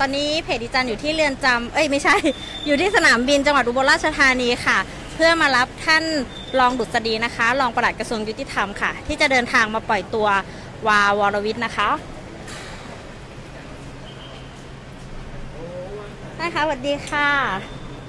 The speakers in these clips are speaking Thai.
ตอนนี้เพจดิจันอยู่ที่เรือนจำเอ้ยไม่ใช่ อยู่ที่สนามบินจังหวัดอุบลราชธานีค่ะ เพื่อมารับท่านรองดุษฎีนะคะ รองปลัดกระทรวงยุติธรรมค่ะ ที่จะเดินทางมาปล่อยตัววาวรวิทย์นะคะท่านคะสวัสดีค่ะ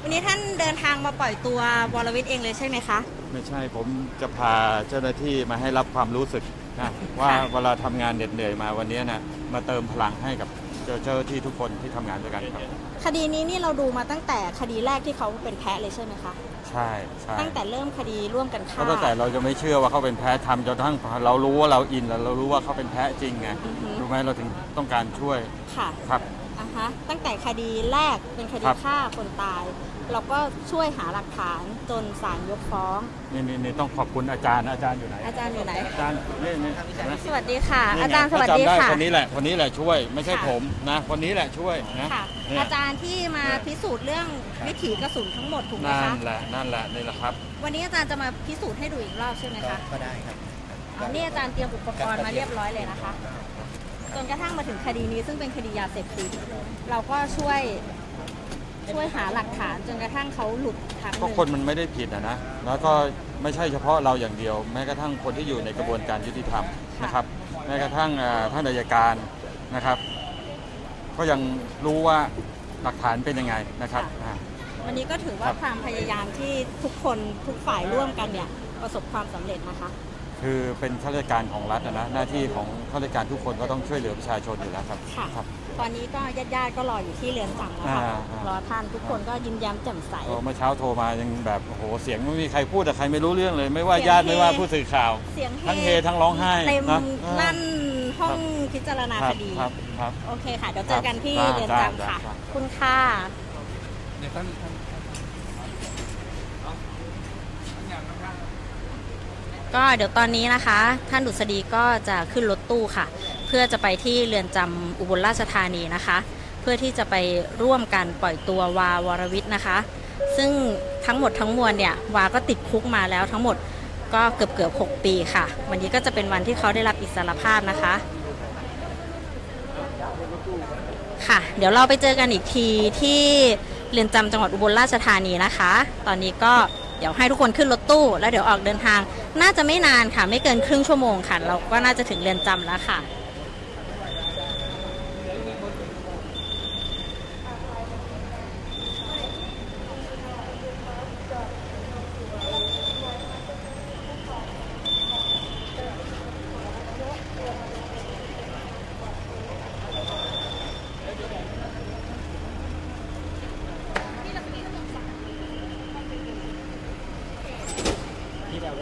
วันนี้ท่านเดินทางมาปล่อยตัววรวิทย์เองเลยใช่ไหมคะ ไม่ใช่ผมจะพาเจ้าหน้าที่มาให้รับความรู้สึกนะว่าเวลาทำงานเหน็ดเหนื่อยมาวันนี้นะมาเติมพลังให้กับ เจ้าเจ้าหน้าที่ทุกคนที่ทำงานด้วยกันครับ คดีนี้นี่เราดูมาตั้งแต่คดีแรกที่เขาเป็นแพ้เลยใช่ไหมคะ ใช่ใช่ตั้งแต่เริ่มคดีร่วมกันเพฆ่าราะตั้งแต่เราจะไม่เชื่อว่าเขาเป็นแพ้ทำจนกระทั่งเรารู้ว่าเราอินแล้วเรารู้ว่าเขาเป็นแพ้จริงไงอือฮึ รู้ไหมเราถึงต้องการช่วยค่ะ ครับ อะฮะตั้งแต่คดีแรกเป็นคดีครับ ฆ่าคนตาย เราก็ช่วยหาหลักฐานจนศาลยกฟ้อง นี่นี่นี่ต้องขอบคุณอาจารย์นะอาจารย์อยู่ไหน อาจารย์อยู่ไหน อาจารย์นี่นี่นะสวัสดีค่ะ นี่ไงอาจารย์สวัสดีถ้าจำไค่ะ คนนี้แหละคนนี้แหละช่วย ไม่ใช่ค่ะ ผมนะคนนี้แหละช่วยนะค่ะ เนี่ย อาจารย์ที่มาพิสูจน์เรื่องวิถีกระสุนทั้งหมดถูกไหมนั่คะ นแหละนั่นแหละนี่แหละครับ วันนี้อาจารย์จะมาพิสูจน์ให้ดูอีกรอบใช่ไหมก็คะ ก็ได้ครับวั นนี้อาจารย์เตรียมอุปกรณ์มาเรียบร้อยเลยนะคะ จนกระทั่งมาถึงคดีนี้ซึ่งเป็นคดียาเสพติดเราก็ช่วยช่วยหาหลักฐานจนกระทั่งเขาหลุดทางหก็นึ่ง คนมันไม่ได้ผิดอะนะ แล้วก็ไม่ใช่เฉพาะเราอย่างเดียว แม้กระทั่งคนที่อยู่ในกระบวนการยุติธรรมนะครับ แม้กระทั่งเอ่อท่านอัยการนะครับ ก็ยังรู้ว่าหลักฐานเป็นยังไงนะครับอ่า วันนี้ก็ถือว่าครับ ความพยายามที่ทุกคนทุกฝ่ายร่วมกันเนี่ยประสบความสำเร็จนะคะ คือเป็นข้าราชการของรัฐอะนะหน้าที่ของข้าราชการทุกคนก็ต้องช่วยเหลือประชาชนอยู่แล้วครับค่ะ ครับ ตอนนี้ก็ญาติญาติๆก็รออยู่ที่เรือนจำแล้วค่ะอ่าอ่ารอท่านทุกคนก็ยิ้มแย้มแจ่มใสเมื่อเช้าโทรมายังแบบโอ้โหเสียงไม่มีใครพูดแต่ใครไม่รู้เรื่องเลย ไม่ว่าเสียงญาติเฮไม่ว่าผู้สื่อข่าว เสียงทั้งเฮทั้งร้องไห้เต็มนะลั่นห้องพิจารณาครัคบดีครับครับ โอเคค่ะเดี๋ยวเจอกันที่ครับเรือนได้จำค่ะได้ครับคุณค่ะเดี๋ยวท่านท่าน ก็เดี๋ยวตอนนี้นะคะ ท่านดุษฎีก็จะขึ้นรถตู้ค่ะ เพื่อจะไปที่เรือนจำอุบลราชธานีนะคะ เพื่อที่จะไปร่วมกันปล่อยตัววาวรวิทย์นะคะ ซึ่งทั้งหมดทั้งมวลเนี่ยวาก็ติดคุกมาแล้วทั้งหมดก็เกือบเกือบ6ปีค่ะ วันนี้ก็จะเป็นวันที่เขาได้รับอิสรภาพนะคะ ค่ะ เดี๋ยวเราไปเจอกันอีกทีที่เรือนจำจังหวัดอุบลราชธานีนะคะ ตอนนี้ก็เดี๋ยวให้ทุกคนขึ้นรถตู้ แล้วเดี๋ยวออกเดินทาง น่าจะไม่นานค่ะ ไม่เกินครึ่งชั่วโมงค่ะ เราก็น่าจะถึงเรือนจำแล้วค่ะที่เรา